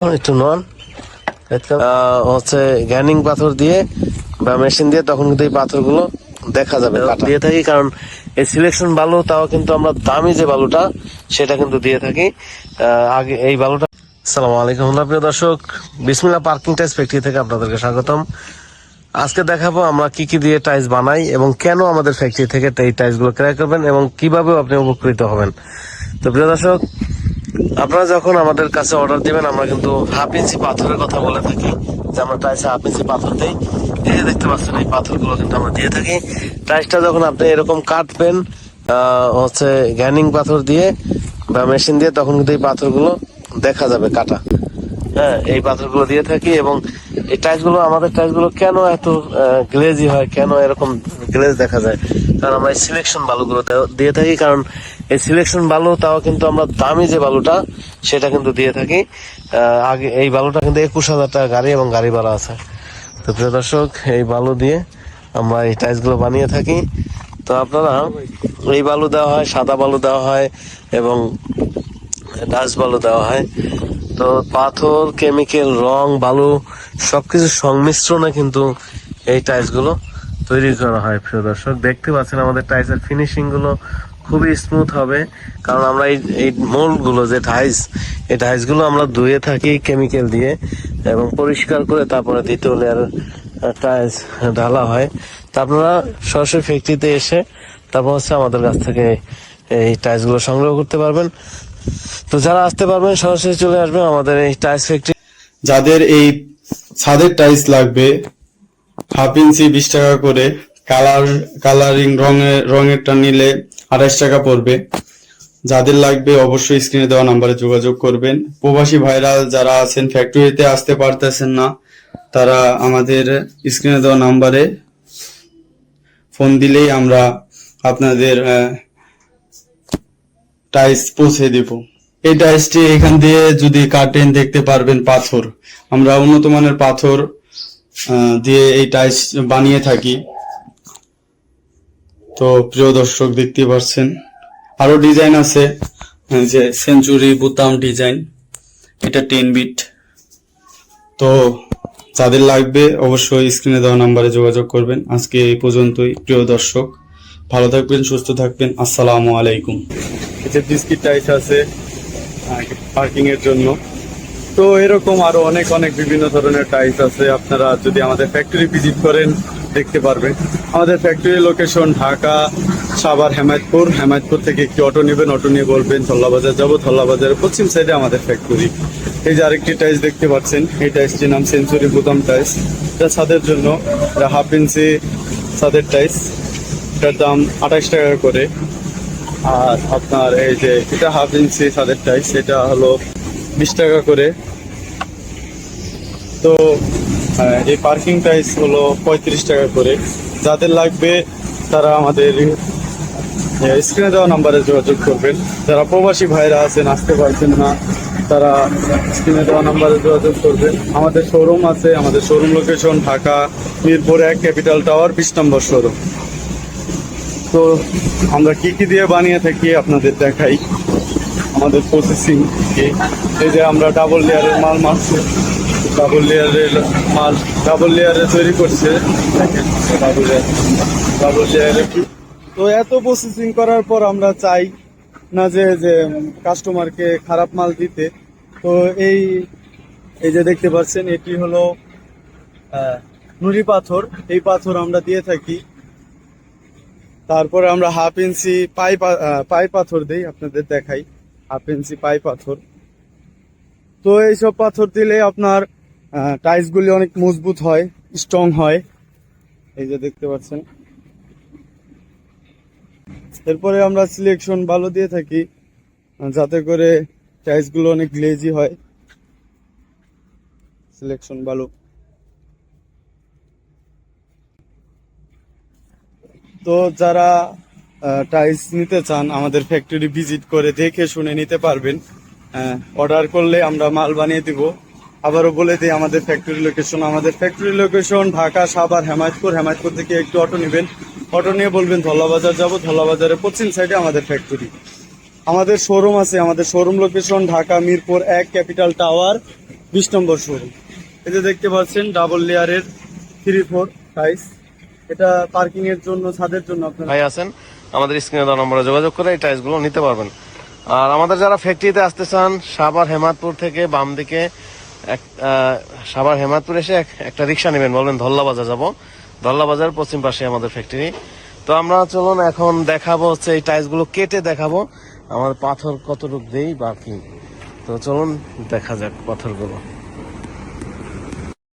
একটু নন হচ্ছে গ্যানিং পাথর দিয়ে বা মেশিন দিয়ে তখন কিন্তু এই পাথরগুলো দেখা যাবে দিয়ে থাকি কারণ এই সিলেকশন বালু তাও কিন্তু আমরা দামি যে বালুটা সেটা কিন্তু দিয়ে থাকি। আগে এই বালুটা সালাম আলাইকুম প্রিয় দর্শক। বিসমিল্লা পার্কিং টাইস ফ্যাক্টরি থেকে আপনাদেরকে স্বাগতম। আজকে দেখাবো আমরা কি কি দিয়ে টাইলস বানাই এবং কেন আমাদের ফ্যাক্টরি থেকে এই টাইলসগুলো ক্রয় করবেন এবং কীভাবে আপনি উপকৃত হবেন। তো প্রিয় দর্শক আপনারা যখন আমাদের কাছে অর্ডার দিবেন, আমরা কিন্তু হাফ ইঞ্চি পাথরের কথা বলে থাকি। যে আমরা টাইসে হাফ ইঞ্চি পাথর দিই। এই যে দেখতে পাচ্ছেন, এই পাথরগুলো কিন্তু আমরা দিয়ে থাকি। টাইসটা যখন আপনি এরকম কাটবেন হচ্ছে গ্যানিং পাথর দিয়ে বা মেশিন দিয়ে, তখন কিন্তু এই পাথরগুলো দেখা যাবে কাটা। হ্যাঁ এই পাথরগুলো দিয়ে থাকি এবং এই টাইলসগুলো আমাদের টাইলসগুলো কেন এত গ্লেজি হয়? কেন এরকম গ্লেজ দেখা যায়? কারণ আমরা এই সিলেকশন বালুগুলো দিয়ে থাকি, কারণ এই সিলেকশন বালু তাও কিন্তু আমরা দামি যে বালুটা, সেটা কিন্তু দিয়ে থাকি। আগে এই বালুটা কিন্তু একুশ হাজার টাকা গাড়ি এবং গাড়ি ভাড়া আছে। তো প্রিয় দর্শক, এই বালু দিয়ে আমরা এই টাইলসগুলো বানিয়ে থাকি। তো আপনারা এই বালু দেওয়া হয়, সাদা বালু দেওয়া হয় এবং ডাস্ট বালু দেওয়া হয়। তো পাথর কেমিক্যাল রং, বালু সবকিছু সংমিশ্রণে কিন্তু এই টাইলসগুলো তৈরি করা হয়, প্রিয় দর্শক। দেখতে পাচ্ছেন আমাদের টাইলসের ফিনিশিংগুলো খুবই স্মুথ হবে, কারণ আমরা এই এই গুলো, যে টাইলস এই টাইলসগুলো আমরা ধুয়ে থাকি কেমিক্যাল দিয়ে এবং পরিষ্কার করে তারপরে দ্বিতীয় লেয়ার টাইলস ঢালা হয়। তা আপনারা সরাসরি ফ্যাক্টরিতে এসে, তারপর হচ্ছে আমাদের কাছ থেকে এই টাইলসগুলো সংগ্রহ করতে পারবেন। তো যারা আসতে পারবেন, সরাসরি চলে আসবেন আমাদের এই টাইলস ফ্যাক্টরি যাদের এই ছাদের টাইলস লাগবে, হাফ ইঞ্চি বিশ টাকা করে, কালার, কালারিং রঙের রঙেরটা নিলে আঠাশ টাকা পড়বে। যাদের লাগবে, অবশ্যই স্ক্রিনে দেওয়া নাম্বারে যোগাযোগ করবেন। প্রবাসী ভাইরা যারা আছেন ফ্যাক্টরিতে আসতে পারতেছেন না, তারা আমাদের স্ক্রিনে দেওয়া নাম্বারে ফোন দিলেই আমরা আপনাদের টাইলস পৌঁছে দিব। এই টাইলসটি এখান দিয়ে যদি কাটেন, দেখতে পারবেন পাথর। আমরা উন্নত মানের পাথর দিয়ে এই টাইলস বানিয়ে থাকি। তো প্রিয় দর্শক, দেখতে পাচ্ছেন, আরও ডিজাইন আছে যে সেঞ্চুরি বুতাম ডিজাইন, এটা টেন বিট। তো যাদের লাগবে অবশ্যই স্ক্রিনে দেওয়া নাম্বারে যোগাযোগ করবেন। আজকে এই পর্যন্তই, প্রিয় দর্শক, ভালো থাকবেন, সুস্থ থাকবেন, আসসালামু আলাইকুম। এটা বিস্কিট টাইস আছে পার্কিং এর জন্য। তো এরকম আরও অনেক অনেক বিভিন্ন ধরনের টাইলস আছে। আপনারা যদি আমাদের ফ্যাক্টরি ভিজিট করেন, দেখতে পারবেন। আমাদের ফ্যাক্টরি লোকেশন ঢাকা, সাভার, হেমায়তপুর। হেমায়তপুর থেকে একটি অটো নেবেন অটো নিয়ে বলবেন থল্লাবাজার যাব। থল্লাবাজারের পশ্চিম সাইডে আমাদের ফ্যাক্টরি এই যে আরেকটি টাইলস দেখতে পাচ্ছেন, এই টাইলসটির নাম সেঞ্চুরি বুতাম টাইস এটা ছাদের জন্য, এটা হাফ ইঞ্চি ছাদের টাইস এটার দাম আঠাশ টাকা করে। আর আপনার এই যে এটা হাফ ইঞ্চি ছাদের টাইস এটা হলো বিশ টাকা করে। তো এই পার্কিং টাইস হলো পঁয়ত্রিশ টাকা করে। যাদের লাগবে তারা আমাদের স্ক্রিনে দেওয়া নাম্বারে যোগাযোগ করবেন। যারা প্রবাসী ভাইরা আছেন, আসতে পারছেন না, তারা স্ক্রিনে দেওয়া নাম্বারে যোগাযোগ করবেন। আমাদের শোরুম আছে, আমাদের শোরুম লোকেশন ঢাকা, মিরপুর এক ক্যাপিটাল টাওয়ার বিশ নম্বর শোরুম তো আমরা কি কি দিয়ে বানিয়ে থাকি আপনাদের দেখাই। আমাদের প্রসেসিং এই যে আমরা ডাবল লেয়ারের মাল মারছি। ডাবল লেয়ারের মাল ডাবল লেয়ারে তৈরি করছে। ডাবল লেয়ার ডাবল লেয়ারে তো এত প্রসেসিং করার পর আমরা চাই না যে যে কাস্টমারকে খারাপ মাল দিতে। তো এই এই যে দেখতে পাচ্ছেন, এটি হলো নুড়ি পাথর। এই পাথর আমরা দিয়ে থাকি। তারপরে আমরা হাফ ইঞ্চি পাই পাই পাথর দিই, আপনাদের দেখাই। হাফ ইঞ্চি পাই পাথর। তো এইসব পাথর দিলে আপনার টাইলস গুলি অনেক মজবুত হয় স্ট্রং হয়। এই যে দেখতে পাচ্ছেন। এরপরে আমরা সিলেকশন ভালো দিয়ে থাকি, যাতে করে টাইলসগুলো অনেক গ্লেজি হয়। সিলেকশন ভালো। তো যারা টাইলস নিতে চান, আমাদের ফ্যাক্টরি ভিজিট করে দেখে শুনে নিতে পারবেন। অর্ডার করলে আমরা মাল বানিয়ে দিব। আবারও বলে দিই, আমাদের ফ্যাক্টরি লোকেশন আমাদের ফ্যাক্টরি লোকেশন ঢাকা, সাভার, হেমায়তপুর। হেমায়তপুর থেকে একটু অটো নেবেন। অটো নিয়ে বলবেন, ধলাবাজার যাব। ধলাবাজারের পশ্চিম সাইডে আমাদের ফ্যাক্টরি আমাদের শোরুম আছে, আমাদের শোরুম লোকেশন ঢাকা, মিরপুর এক ক্যাপিটাল টাওয়ার বিশ নম্বর শোরুম এই দেখতে পাচ্ছেন ডাবল লেয়ারের থ্রি ফোর টাইস এটা পার্কিং এর জন্য, ছাদের জন্য আপনার ভাই আছেন? আমাদের স্ক্রিনে দেওয়া নম্বরে যোগাযোগ করে এই টাইলসগুলো নিতে পারবেন। আর আমাদের যারা ফ্যাক্টরিতে আসতে চান, সাভার হেমাদপুর থেকে বাম দিকে সাভার হেমাদপুর এসে একটা রিক্সা নেবেন, বলবেন ধল্লা বাজার যাব। ধল্লা বাজার পশ্চিম পাশে আমাদের ফ্যাক্টরি তো আমরা চলুন, এখন দেখাবো হচ্ছে এই টাইলসগুলো কেটে দেখাবো। আমার পাথর কতটুক দেই বা তো চলুন, দেখা যাক পাথরগুলো।